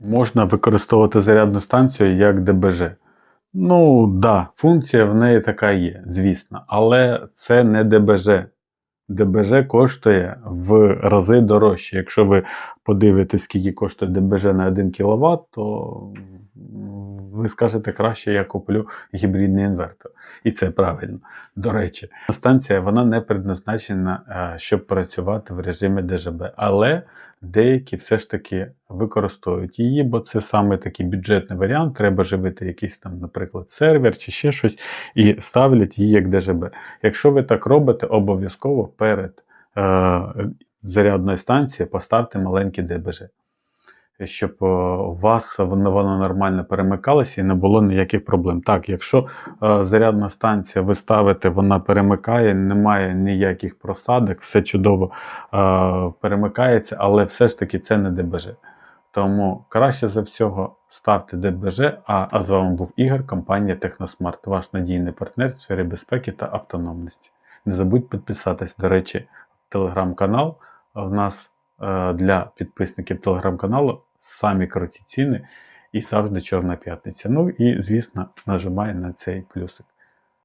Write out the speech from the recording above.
можна використовувати зарядну станцію як ДБЖ. Ну, да, функція в неї така є, звісно, але це не ДБЖ. ДБЖ коштує в рази дорожче. Якщо ви подивитесь, скільки коштує ДБЖ на 1 кВт, то ви скажете, краще я куплю гібридний інвертор. І це правильно. До речі, станція вона не предназначена, е, щоб працювати в режимі ДЖБ, але деякі все ж таки використовують її, бо це саме такий бюджетний варіант. Треба живити якийсь там, наприклад, сервер чи ще щось, і ставлять її як ДЖБ. Якщо ви так робите, обов'язково перед е, зарядною станцією поставте маленький ДБЖ. Щоб е, у вас воно, нормально перемикалося і не було ніяких проблем. Так, якщо е, зарядна станція ви ставите, вона перемикає, немає ніяких просадок, все чудово е, перемикається, але все ж таки це не ДБЖ. Тому краще за всього ставте ДБЖ. А, а з вами був Ігор, компанія Техносмарт, ваш надійний партнер в сфері безпеки та автономності. Не забудь підписатись, до речі, телеграм-канал. В нас для підписників телеграм-каналу самі круті ціни і завжди Чорна п'ятниця. Ну і, звісно, нажимай на цей плюсик.